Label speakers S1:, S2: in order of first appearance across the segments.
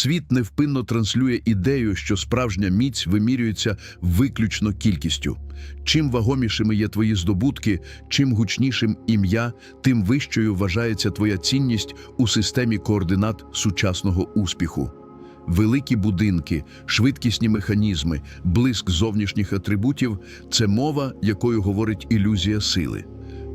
S1: Світ невпинно транслює ідею, що справжня міць вимірюється виключно кількістю. Чим вагомішими є твої здобутки, чим гучнішим ім'я, тим вищою вважається твоя цінність у системі координат сучасного успіху. Великі будинки, швидкісні механізми, блиск зовнішніх атрибутів це мова, якою говорить ілюзія сили.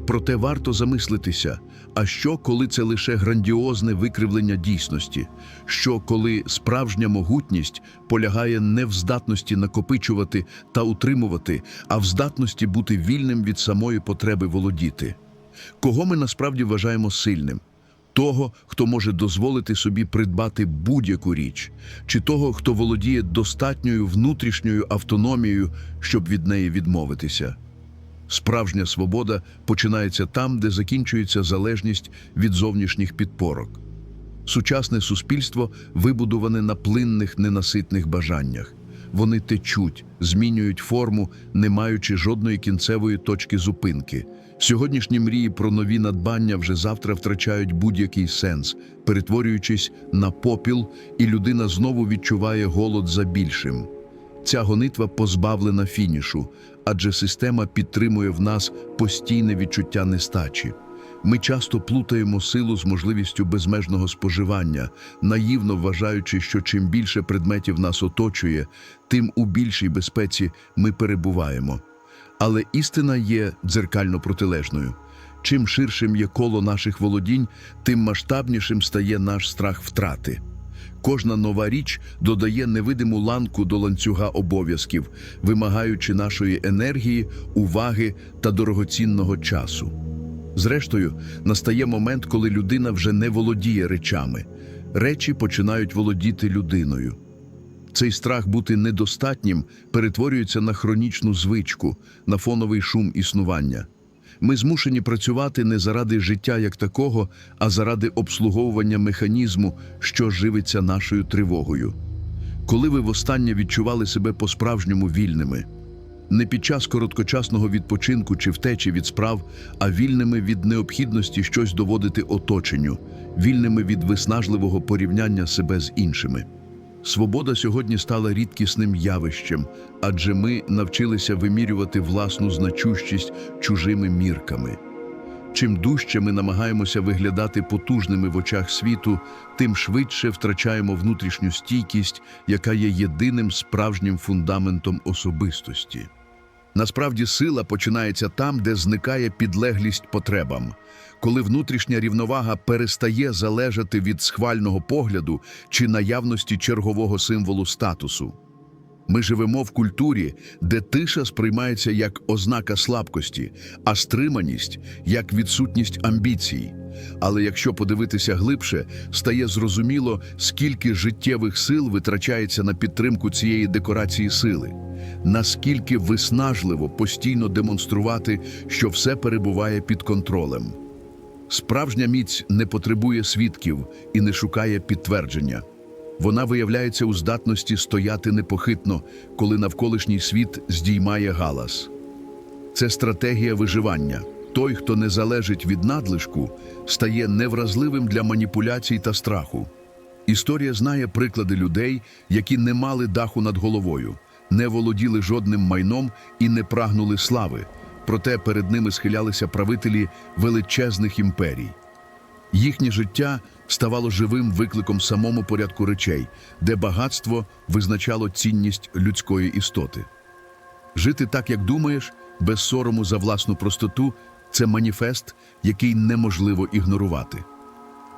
S1: Проте варто замислитися, а що, коли це лише грандіозне викривлення дійсності? Що, коли справжня могутність полягає не в здатності накопичувати та утримувати, а в здатності бути вільним від самої потреби володіти? Кого ми насправді вважаємо сильним? Того, хто може дозволити собі придбати будь-яку річ, чи того, хто володіє достатньою внутрішньою автономією, щоб від неї відмовитися? Справжня свобода починається там, де закінчується залежність від зовнішніх підпорок. Сучасне суспільство вибудоване на плинних ненаситних бажаннях. Вони течуть, змінюють форму, не маючи жодної кінцевої точки зупинки. Сьогоднішні мрії про нові надбання вже завтра втрачають будь-який сенс, перетворюючись на попіл, і людина знову відчуває голод за більшим. Ця гонитва позбавлена фінішу, адже система підтримує в нас постійне відчуття нестачі. Ми часто плутаємо силу з можливістю безмежного споживання, наївно вважаючи, що чим більше предметів нас оточує, тим у більшій безпеці ми перебуваємо. Але істина є дзеркально протилежною. Чим ширшим є коло наших володінь, тим масштабнішим стає наш страх втрати. Кожна нова річ додає невидиму ланку до ланцюга обов'язків, вимагаючи нашої енергії, уваги та дорогоцінного часу. Зрештою, настає момент, коли людина вже не володіє речами. Речі починають володіти людиною. Цей страх бути недостатнім перетворюється на хронічну звичку, на фоновий шум існування. Ми змушені працювати не заради життя як такого, а заради обслуговування механізму, що живиться нашою тривогою. Коли ви востаннє відчували себе по-справжньому вільними, не під час короткочасного відпочинку чи втечі від справ, а вільними від необхідності щось доводити оточенню, вільними від виснажливого порівняння себе з іншими. Свобода сьогодні стала рідкісним явищем, адже ми навчилися вимірювати власну значущість чужими мірками. Чим дужче ми намагаємося виглядати потужними в очах світу, тим швидше втрачаємо внутрішню стійкість, яка є єдиним справжнім фундаментом особистості. Насправді сила починається там, де зникає підлеглість потребам, коли внутрішня рівновага перестає залежати від схвального погляду чи наявності чергового символу статусу. Ми живемо в культурі, де тиша сприймається як ознака слабкості, а стриманість як відсутність амбіцій. Але якщо подивитися глибше, стає зрозуміло, скільки життєвих сил витрачається на підтримку цієї декорації сили, наскільки виснажливо постійно демонструвати, що все перебуває під контролем. Справжня міць не потребує свідків і не шукає підтвердження. Вона виявляється у здатності стояти непохитно, коли навколишній світ здіймає галас. Це стратегія виживання. Той, хто не залежить від надлишку, стає невразливим для маніпуляцій та страху. Історія знає приклади людей, які не мали даху над головою, не володіли жодним майном і не прагнули слави, проте перед ними схилялися правителі величезних імперій. Їхнє життя ставало живим викликом самому порядку речей, де багатство визначало цінність людської істоти. Жити так, як думаєш, без сорому за власну простоту це маніфест, який неможливо ігнорувати.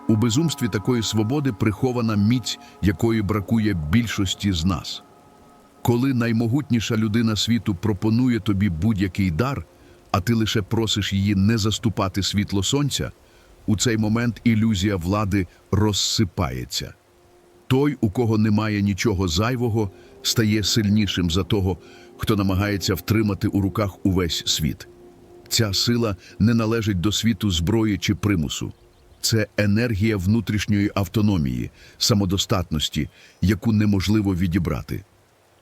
S1: У безумстві такої свободи прихована міць, якої бракує більшості з нас. Коли наймогутніша людина світу пропонує тобі будь-який дар, а ти лише просиш її не заступати світло сонця, у цей момент ілюзія влади розсипається. Той, у кого немає нічого зайвого, стає сильнішим за того, хто намагається втримати у руках увесь світ. Ця сила не належить до світу зброї чи примусу. Це енергія внутрішньої автономії, самодостатності, яку неможливо відібрати.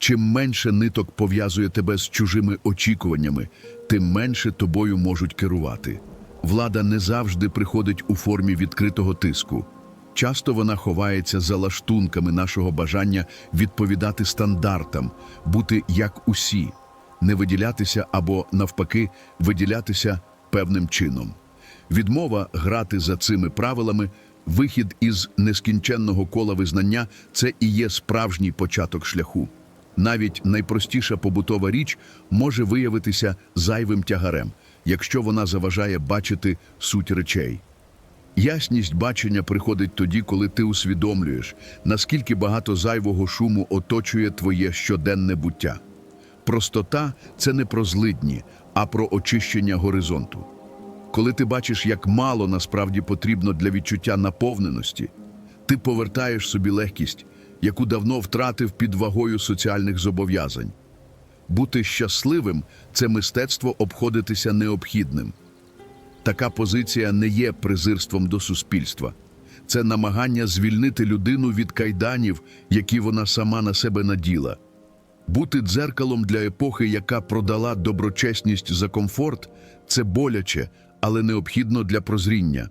S1: Чим менше ниток пов'язує тебе з чужими очікуваннями, тим менше тобою можуть керувати. Влада не завжди приходить у формі відкритого тиску. Часто вона ховається за лаштунками нашого бажання відповідати стандартам, бути як усі, не виділятися або, навпаки, виділятися певним чином. Відмова грати за цими правилами, вихід із нескінченного кола визнання це і є справжній початок шляху. Навіть найпростіша побутова річ може виявитися зайвим тягарем, якщо вона заважає бачити суть речей. Ясність бачення приходить тоді, коли ти усвідомлюєш, наскільки багато зайвого шуму оточує твоє щоденне буття. Простота це не про злидні, а про очищення горизонту. Коли ти бачиш, як мало насправді потрібно для відчуття наповненості, ти повертаєш собі легкість, яку давно втратив під вагою соціальних зобов'язань. Бути щасливим це мистецтво обходитися необхідним. Така позиція не є презирством до суспільства. Це намагання звільнити людину від кайданів, які вона сама на себе наділа. Бути дзеркалом для епохи, яка продала доброчесність за комфорт, це боляче, але необхідно для прозріння.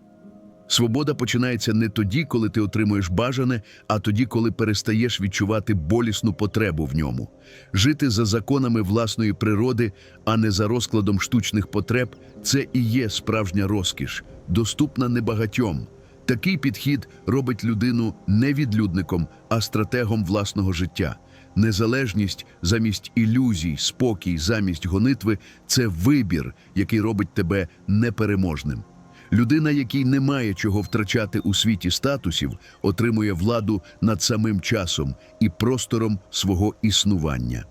S1: Свобода починається не тоді, коли ти отримуєш бажане, а тоді, коли перестаєш відчувати болісну потребу в ньому. Жити за законами власної природи, а не за розкладом штучних потреб це і є справжня розкіш, доступна небагатьом. Такий підхід робить людину не відлюдником, а стратегом власного життя. Незалежність замість ілюзій, спокій замість гонитви це вибір, який робить тебе непереможним. Людина, якій немає чого втрачати у світі статусів, отримує владу над самим часом і простором свого існування.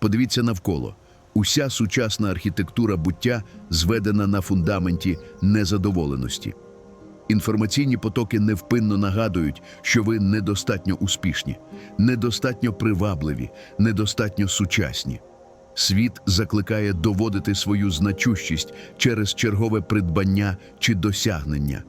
S1: Подивіться навколо. Уся сучасна архітектура буття зведена на фундаменті незадоволеності. Інформаційні потоки невпинно нагадують, що ви недостатньо успішні, недостатньо привабливі, недостатньо сучасні. Світ закликає доводити свою значущість через чергове придбання чи досягнення.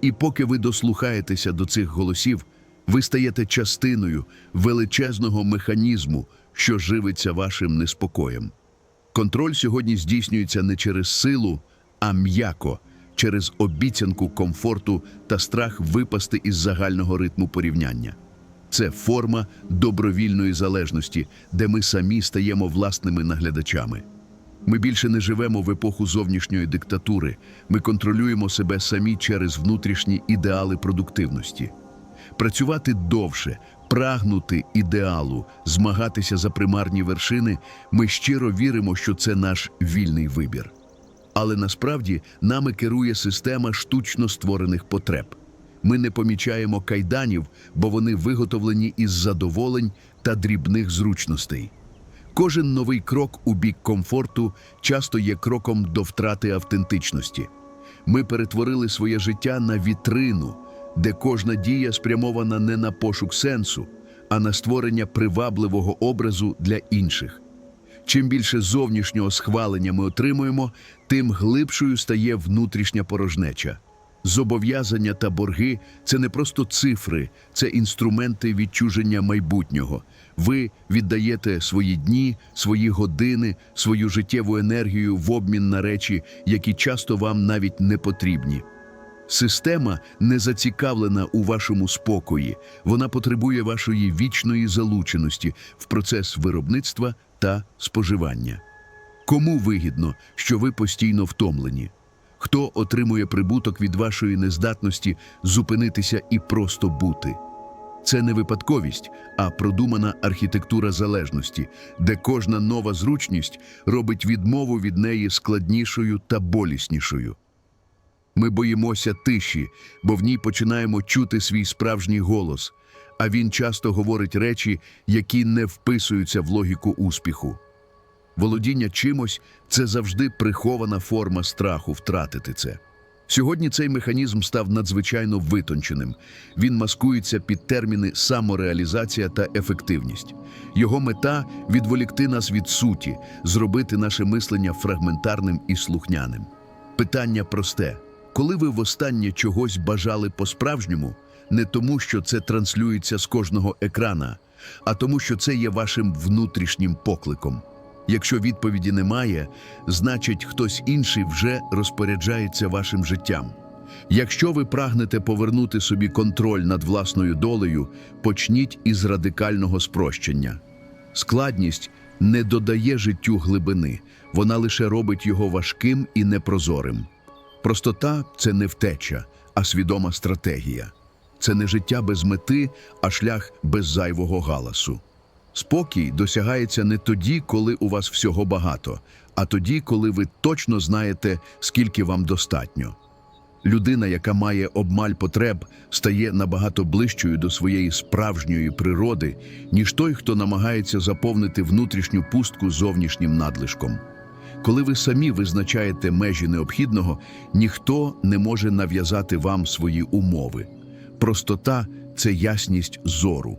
S1: І поки ви дослухаєтеся до цих голосів, ви стаєте частиною величезного механізму, що живиться вашим неспокоєм. Контроль сьогодні здійснюється не через силу, а м'яко, через обіцянку комфорту та страх випасти із загального ритму порівняння. Це форма добровільної залежності, де ми самі стаємо власними наглядачами. Ми більше не живемо в епоху зовнішньої диктатури, ми контролюємо себе самі через внутрішні ідеали продуктивності. Працювати довше, прагнути ідеалу, змагатися за примарні вершини, ми щиро віримо, що це наш вільний вибір. Але насправді нами керує система штучно створених потреб. Ми не помічаємо кайданів, бо вони виготовлені із задоволень та дрібних зручностей. Кожен новий крок у бік комфорту часто є кроком до втрати автентичності. Ми перетворили своє життя на вітрину, де кожна дія спрямована не на пошук сенсу, а на створення привабливого образу для інших. Чим більше зовнішнього схвалення ми отримуємо, тим глибшою стає внутрішня порожнеча. Зобов'язання та борги це не просто цифри, це інструменти відчуження майбутнього. Ви віддаєте свої дні, свої години, свою життєву енергію в обмін на речі, які часто вам навіть не потрібні. Система не зацікавлена у вашому спокої, вона потребує вашої вічної залученості в процес виробництва та споживання. Кому вигідно, що ви постійно втомлені? Хто отримує прибуток від вашої нездатності зупинитися і просто бути? Це не випадковість, а продумана архітектура залежності, де кожна нова зручність робить відмову від неї складнішою та боліснішою. Ми боїмося тиші, бо в ній починаємо чути свій справжній голос, а він часто говорить речі, які не вписуються в логіку успіху. Володіння чимось це завжди прихована форма страху втратити це. Сьогодні цей механізм став надзвичайно витонченим. Він маскується під терміни самореалізація та ефективність. Його мета відволікти нас від суті, зробити наше мислення фрагментарним і слухняним. Питання просте: коли ви востаннє чогось бажали по-справжньому, не тому, що це транслюється з кожного екрана, а тому, що це є вашим внутрішнім покликом. Якщо відповіді немає, значить хтось інший вже розпоряджається вашим життям. Якщо ви прагнете повернути собі контроль над власною долею, почніть із радикального спрощення. Складність не додає життю глибини, вона лише робить його важким і непрозорим. Простота це не втеча, а свідома стратегія. Це не життя без мети, а шлях без зайвого галасу. Спокій досягається не тоді, коли у вас всього багато, а тоді, коли ви точно знаєте, скільки вам достатньо. Людина, яка має обмаль потреб, стає набагато ближчою до своєї справжньої природи, ніж той, хто намагається заповнити внутрішню пустку зовнішнім надлишком. Коли ви самі визначаєте межі необхідного, ніхто не може нав'язати вам свої умови. Простота це ясність зору.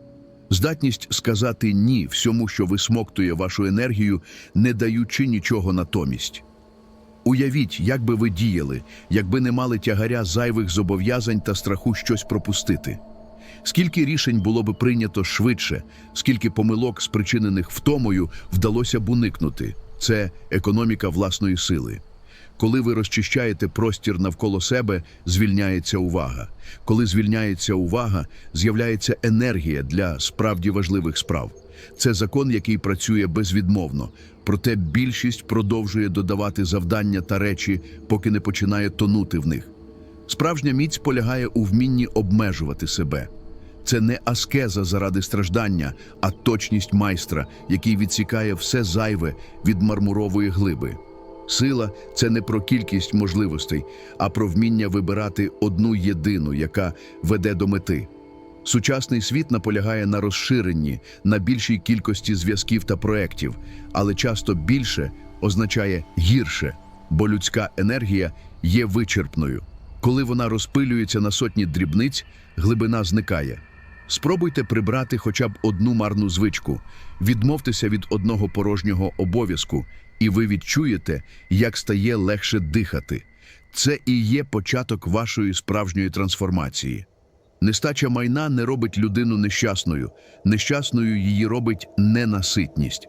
S1: Здатність сказати ні всьому, що висмоктує вашу енергію, не даючи нічого натомість. Уявіть, як би ви діяли, якби не мали тягаря зайвих зобов'язань та страху щось пропустити. Скільки рішень було би прийнято швидше, скільки помилок, спричинених втомою, вдалося б уникнути. Це економіка власної сили. Коли ви розчищаєте простір навколо себе, звільняється увага. Коли звільняється увага, з'являється енергія для справді важливих справ. Це закон, який працює безвідмовно. Проте більшість продовжує додавати завдання та речі, поки не починає тонути в них. Справжня міць полягає у вмінні обмежувати себе. Це не аскеза заради страждання, а точність майстра, який відсікає все зайве від мармурової глиби. Сила це не про кількість можливостей, а про вміння вибирати одну єдину, яка веде до мети. Сучасний світ наполягає на розширенні, на більшій кількості зв'язків та проєктів, але часто більше означає гірше, бо людська енергія є вичерпною. Коли вона розпилюється на сотні дрібниць, глибина зникає. Спробуйте прибрати хоча б одну марну звичку, відмовтеся від одного порожнього обов'язку, і ви відчуєте, як стає легше дихати. Це і є початок вашої справжньої трансформації. Нестача майна не робить людину нещасною, нещасною її робить ненаситність.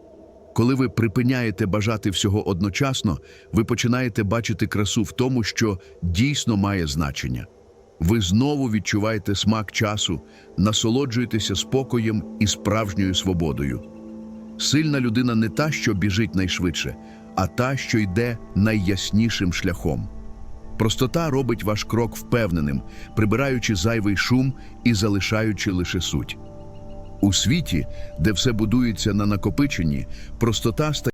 S1: Коли ви припиняєте бажати всього одночасно, ви починаєте бачити красу в тому, що дійсно має значення. Ви знову відчуваєте смак часу, насолоджуєтеся спокоєм і справжньою свободою. Сильна людина не та, що біжить найшвидше, а та, що йде найяснішим шляхом. Простота робить ваш крок впевненим, прибираючи зайвий шум і залишаючи лише суть. У світі, де все будується на накопиченні, простота стає